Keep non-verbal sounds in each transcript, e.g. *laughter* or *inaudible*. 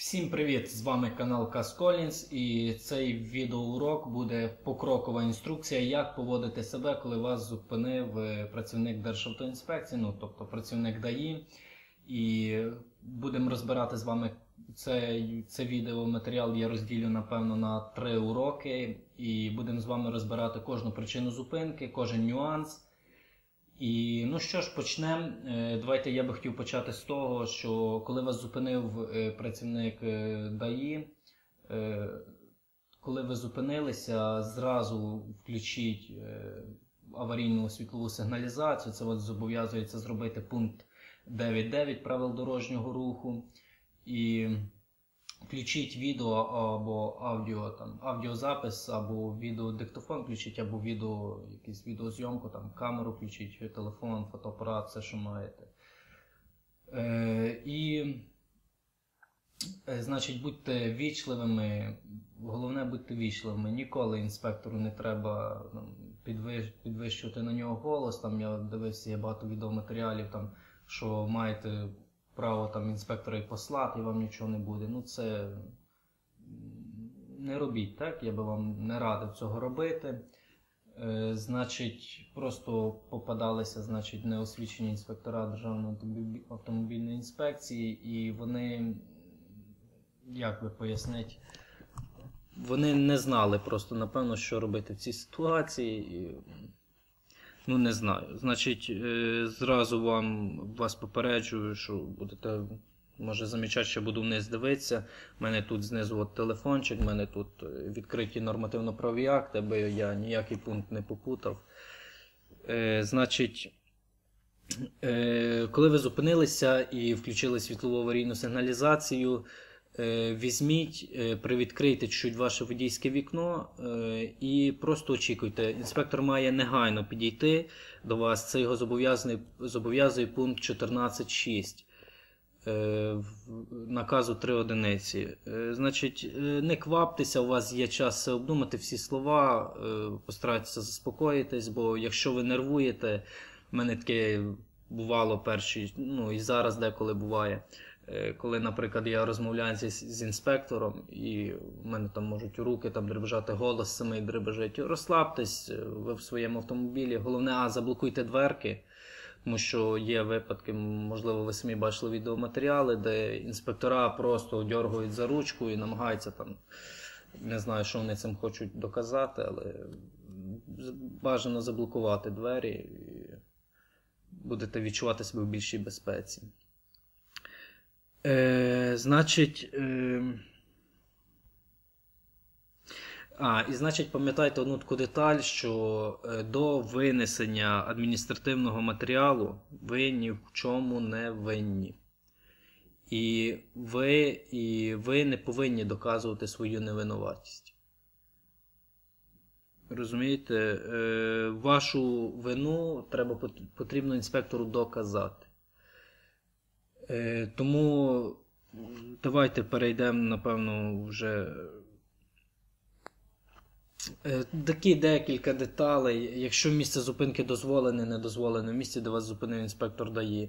Всім привіт! З вами канал Касколінс і цей відеоурок буде покрокова інструкція, як поводити себе, коли вас зупинив е, працівник Державтоінспекції, ну тобто працівник ДАІ. І будемо розбирати з вами це, це відеоматеріал. Я розділю напевно на три уроки, і будемо з вами розбирати кожну причину зупинки, кожен нюанс. І ну що ж, почнемо. Е, давайте я би хотів почати з того, що коли вас зупинив е, працівник е, ДАІ, коли ви зупинилися, зразу включіть аварійну світлову сигналізацію. Це вас зобов'язується зробити пункт 9.9 правил дорожнього руху. І Включіть відео або аудіо, там, аудіозапис, або відеодиктофон включіть, або відео, якусь відеозйомку, там, камеру включіть, телефон, фотоапарат, все, що маєте. Е, І, е, значить, будьте вічливими. Головне, будьте вічливими. Ніколи інспектору не треба там, підвищувати на нього голос. Там, Я дивився, є багато відеоматеріалів, там, що маєте право там інспектора і послати, і вам нічого не буде. Ну це не робіть так, я би вам не радив цього робити. Е, Значить, просто попадалися значить, неосвічені інспектора Державної автомобільної інспекції, і вони, як би пояснити, вони не знали просто, напевно, що робити в цій ситуації. І Ну, не знаю. Значить, е, зразу вам вас попереджую, що будете, може, замічати, що буду вниз дивитися. У мене тут знизу от телефончик, у мене тут е, відкриті нормативно-праві акти, аби я ніякий пункт не попутав. Е, Значить, е, коли ви зупинилися і включили світлову аварійну сигналізацію. Е, візьміть, е, привідкрийте чуть ваше водійське вікно е, і просто очікуйте. Інспектор має негайно підійти до вас. Це його зобов'язує пункт 14.6 наказу 3 одиниці. Значить, не кваптеся, у вас є час обдумати всі слова, постарайтеся заспокоїтись, бо якщо ви нервуєте, в мене таке бувало перші, ну і зараз деколи буває. Е, коли, наприклад, я розмовляю з, з інспектором, і в мене там можуть руки там дребежати, голос самий дребежить. Розслабтесь е, ви в своєму автомобілі. Головне, а заблокуйте дверки, тому що є випадки, можливо, ви самі бачили відеоматеріали, де інспектора просто дергають за ручку і намагаються там. Не знаю, що вони цим хочуть доказати, але бажано заблокувати двері і будете відчувати себе в більшій безпеці. Е, Значить. Е... А, і значить, пам'ятайте одну таку деталь, що е, до винесення адміністративного матеріалу ви ні в чому не винні. І ви, і ви не повинні доказувати свою невинуватість. Розумієте, е, вашу вину треба потрібно інспектору доказати. Е, тому давайте перейдемо, напевно, вже е, такі декілька деталей. Якщо місце зупинки дозволене, не дозволене, в місці, де вас зупинив інспектор дає.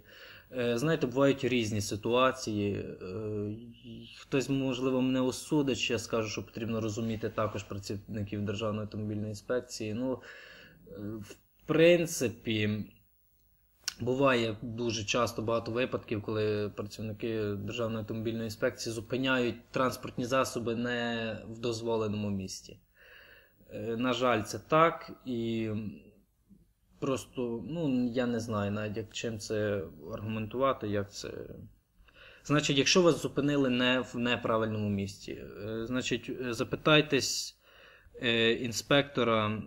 Е, знаєте, бувають різні ситуації. Хтось, можливо, мене осудить, я скажу, що потрібно розуміти також працівників Державної автомобільної інспекції. Ну, в принципі. Буває дуже часто багато випадків, коли працівники Державної автомобільної інспекції зупиняють транспортні засоби не в дозволеному місці. Е, на жаль, це так. І просто, ну, я не знаю навіть, як чим це аргументувати, як це. Значить, якщо вас зупинили не в неправильному місці, е, значить, запитайтесь е, інспектора.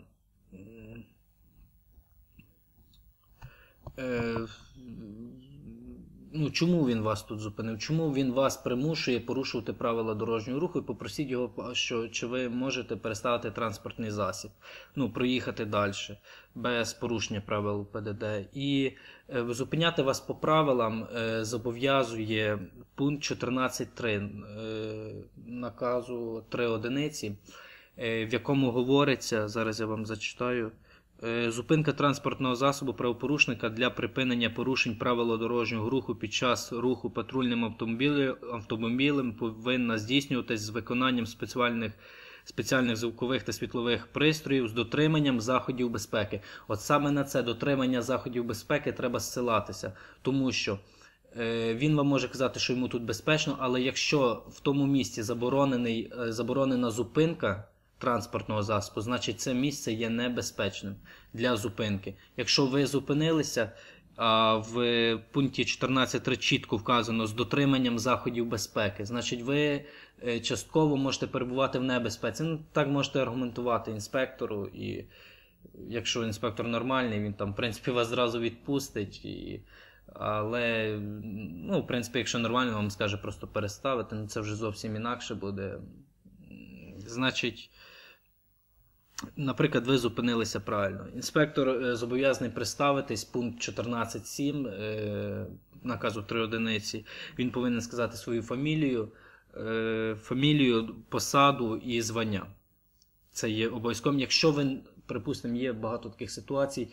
Е, ну, Чому він вас тут зупинив? Чому він вас примушує порушувати правила дорожнього руху і попросіть його, що чи ви можете переставити транспортний засіб, ну, проїхати далі без порушення правил ПДД. І е, зупиняти вас по правилам е, зобов'язує пункт 14.3 е, наказу 3 одиниці, е, в якому говориться, зараз я вам зачитаю. Е, зупинка транспортного засобу правопорушника для припинення порушень правил дорожнього руху під час руху патрульним автомобілем, автомобілем повинна здійснюватись з виконанням спеціальних спеціальних звукових та світлових пристроїв з дотриманням заходів безпеки. От саме на це дотримання заходів безпеки треба зсилатися, тому що е, він вам може казати, що йому тут безпечно, але якщо в тому місці заборонений, е, заборонена зупинка транспортного засобу, значить це місце є небезпечним для зупинки. Якщо ви зупинилися, а в пункті 14.3 чітко вказано з дотриманням заходів безпеки, значить ви е, частково можете перебувати в небезпеці. Ну, так можете аргументувати інспектору, і якщо інспектор нормальний, він там, в принципі, вас зразу відпустить. І... Але, ну, в принципі, якщо нормально, вам скаже просто переставити, ну це вже зовсім інакше буде. Значить, Наприклад, ви зупинилися правильно. Інспектор е, зобов'язаний представитись пункт 14.7 е, наказу 3 одиниці. Він повинен сказати свою фамілію, е, фамілію, посаду і звання. Це є обов'язковим. Якщо ви, припустимо, є багато таких ситуацій,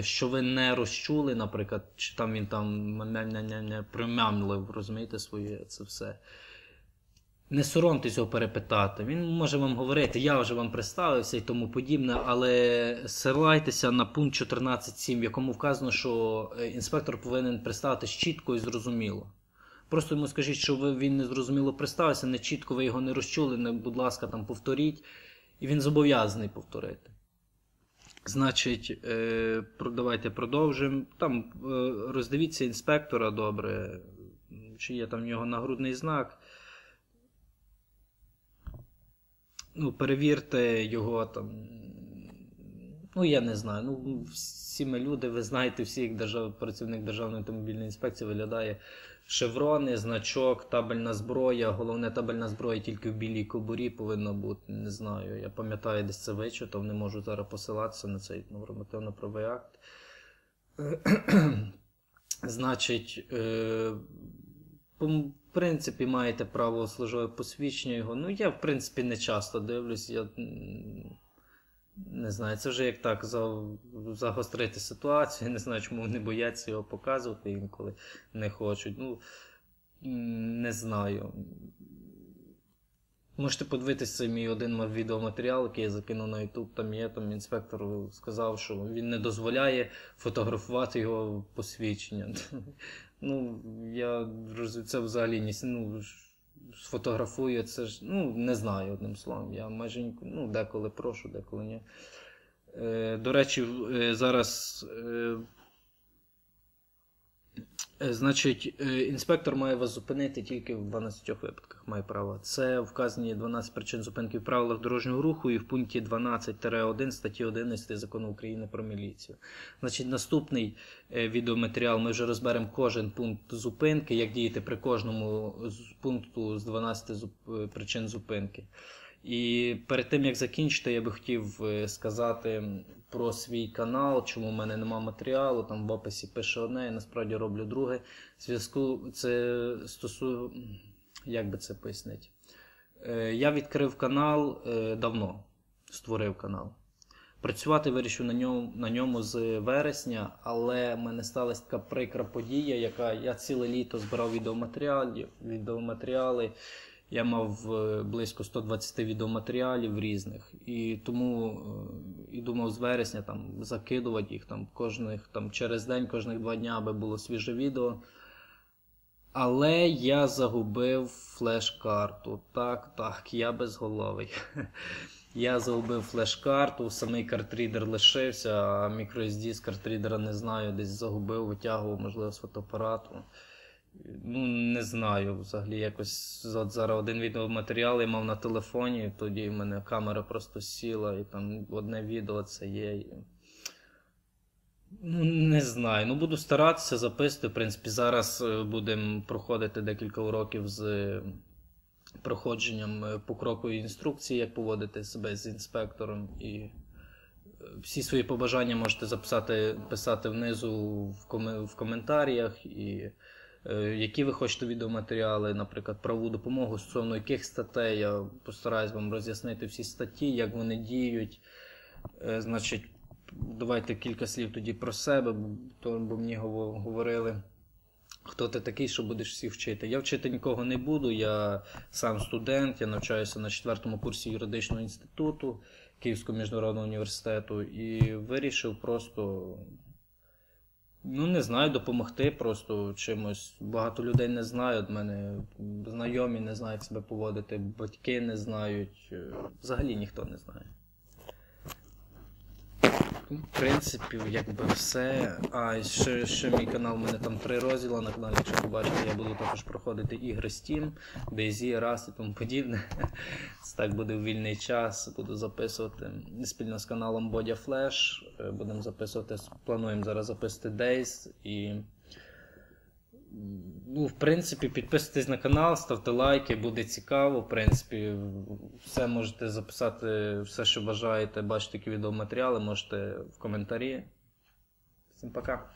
що ви не розчули, наприклад, чи там він там не примямлив, розумієте, своє це все. Не соромтесь його перепитати. Він може вам говорити, я вже вам представився і тому подібне, але силайтеся на пункт 14.7, в якому вказано, що е, інспектор повинен представитись чітко і зрозуміло. Просто йому скажіть, що ви, він не зрозуміло представився, не чітко ви його не розчули, не, будь ласка, там повторіть, і він зобов'язаний повторити. Значить, е, давайте продовжимо. Там е, роздивіться інспектора добре, чи є там в нього нагрудний знак. Ну, перевірте його там. Ну, я не знаю. Ну, всі ми люди, ви знаєте, всі як держав, працівник Державної автомобільної інспекції виглядає шеврони, значок, табельна зброя. Головне, табельна зброя тільки в білій кобурі повинна бути. Не знаю. Я пам'ятаю, десь це вичитав, не можу зараз посилатися на цей нормативно-правий акт. *clears throat* Значить, е, в принципі, маєте право службове посвідчення його. Ну, я, в принципі, не часто дивлюсь. Я не знаю, це вже як так загострити ситуацію. *laughs* Не знаю, чому вони бояться його показувати інколи не хочуть. Ну, не знаю. Можете подивитися мій один відеоматеріал, який я закинув на YouTube. Там є там інспектор сказав, що він не дозволяє фотографувати його посвідчення. *laughs* Ну, я це взагалі не ну, сфотографую, це ж ну, не знаю одним словом. Я майже ну, деколи прошу, деколи ні. Е, До речі, е, зараз е, значить, е, інспектор має вас зупинити тільки в 12 випадках. Має право. Це вказані 12 причин зупинки в правилах дорожнього руху і в пункті 12-1 статті 11 закону України про міліцію. Значить, наступний е, відеоматеріал ми вже розберемо кожен пункт зупинки, як діяти при кожному пункту з 12 причин зупинки. І перед тим як закінчити, я би хотів сказати про свій канал, чому в мене нема матеріалу. Там в описі пише одне, я насправді роблю друге. Зв'язку це стосує, як би це пояснити? Е, я відкрив канал е, давно, створив канал. Працювати вирішив на ньому на ньому з вересня, але в мене сталася така прикра подія, яка я ціле літо збирав відеоматеріали, відеоматеріали я мав е, близько 120 відеоматеріалів різних, і тому е, і думав з вересня там закидувати їх там кожних там через день, кожних два дні, аби було свіже відео. Але я загубив флеш-карту. Так, так, я безголовий. *laughs* Я загубив флеш-карту, самий картрідер лишився, а microSD з картрідера не знаю, десь загубив, витягував, можливо, з фотоапарату. Ну, не знаю. Взагалі якось от зараз один відеоматеріал я мав на телефоні, тоді в мене камера просто сіла, і там одне відео це є. Ну, Не знаю. Ну, буду старатися записувати. В принципі, зараз е, будемо проходити декілька уроків з е, проходженням е, покрокової інструкції, як поводити себе з інспектором. І всі свої побажання можете записати писати внизу в, ком... в коментарях. і які ви хочете відеоматеріали, наприклад, правову допомогу стосовно яких статей, я постараюсь вам роз'яснити всі статті, як вони діють. Е, значить, давайте кілька слів тоді про себе, бо- мені говорили, хто ти такий, що будеш всіх вчити. Я вчити нікого не буду, я сам студент, я навчаюся на четвертому курсі юридичного інституту Київського міжнародного університету і вирішив просто. Ну, не знаю, допомогти просто чимось. Багато людей не знають. Мене знайомі не знають себе поводити, батьки не знають. е, Взагалі ніхто не знає. В принципі, якби все. А, ще, ще мій канал, у мене там три розділи на каналі, якщо побачите, я буду також проходити ігри Steam, DayZ, Rust і тому подібне. Це так буде в вільний час. Буду записувати спільно з каналом Бодя Flash. Е, Будемо записувати, плануємо зараз записати Days і. Ну, в принципі, підписуйтесь на канал, ставте лайки, буде цікаво. В принципі, все можете записати, все, що бажаєте, бачите які відеоматеріали, можете в коментарі. Всім пока.